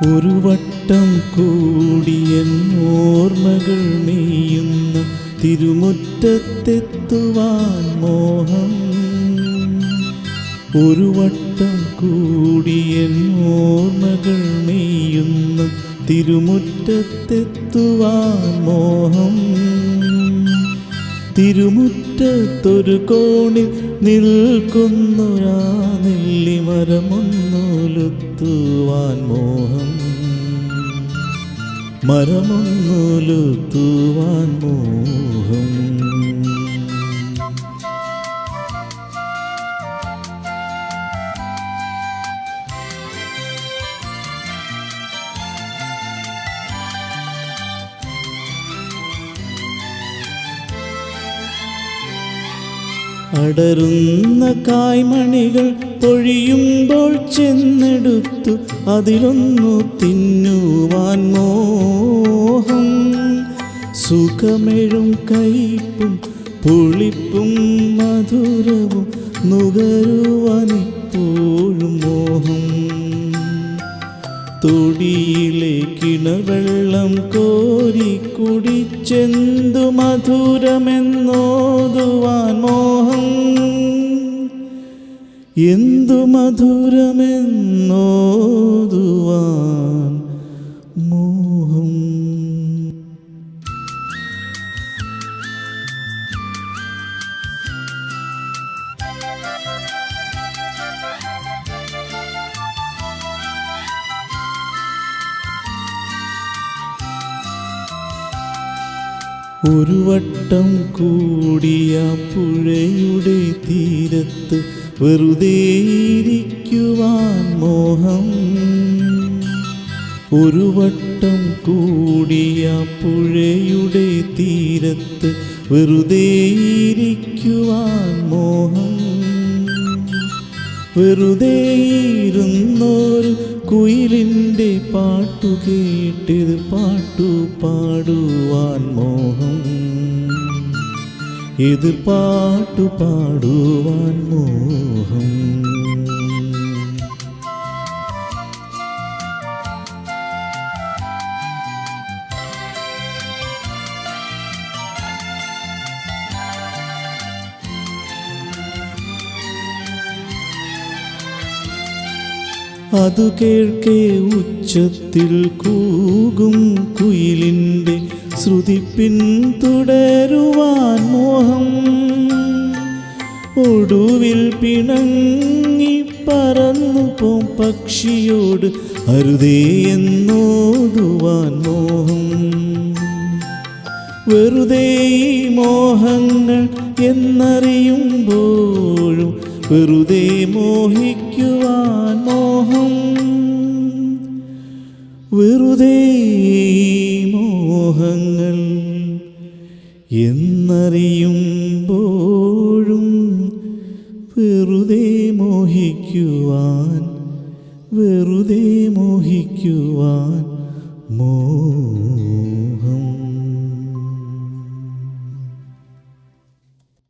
ഒരു വട്ടം കൂടിയൻ ഓർമ്മകൾ മെയ്യുന്ന തിരുമുറ്റത്തെത്തുവാൻ മോഹം. ഒരു വട്ടം കൂടിയൻ ഓർമ്മകൾ മെയ്യുന്ന തിരുമുറ്റത്തെത്തുവാൻ മോഹം. തിരുമുറ്റത്തൊരു കോണിൽ നിൽക്കുന്നൊരാ നെല്ലിമരമൊന്നുലുത്തുവാൻ മോഹം. മരമൊന്നുലുത്തുവാൻ മോഹം. അടരുന്ന കായ്മണികൾ പൊഴിയുമ്പോൾ ചെന്നെടുത്തു അതിലൊന്നു തിന്നുവാൻ മോഹം. സുഖമെഴും കയ്പും പുളിപ്പും മധുരവും നുകരുവാനിപ്പോഴും മോഹം. തൊടിയിലെ കിണവെള്ളം കോരി കുടിച്ചെന്തു മധുരമെന്നോതുവാൻ മോഹം? എന്തു മധുരമെന്നോതുവാൻ ഒരു വട്ടം കൂടിയ പുഴയുടെ തീരത്ത് വെറുതെ ഇരിക്കുവാൻ മോഹം. ഒരു വട്ടം കൂടിയ പുഴയുടെ തീരത്ത് വെറുതെ ഇരിക്കുവാൻ മോഹം. വെറുതെ ഇരുന്നൊരു കുയിലിന്റെ പാട്ടു കേട്ടിത് പാട്ടു പാടുവാൻ മോഹം. ഇത് പാട്ടു പാടുവാൻ മോഹം. അതു കേൾക്കേ ഉച്ചത്തിൽ കൂകും കുയിലിന്റെ ശ്രുതി പിന്തുടരുവാൻ മോഹം. ഒടുവിൽ പിണങ്ങി പറന്നു പോം പക്ഷിയോട് അരുതേ എന്നോതുവാൻ മോഹം. വെറുതെ മോഹങ്ങൾ എന്നറിയുമ്പോഴും വെറുതെ മോഹിക്കുവാൻ മോഹം. വെറുതെ മോഹങ്ങൾ എന്നറിയുമ്പോഴും വെറുതെ മോഹിക്കുവാൻ വെറുതെ മോഹിക്കുവാൻ മോഹം.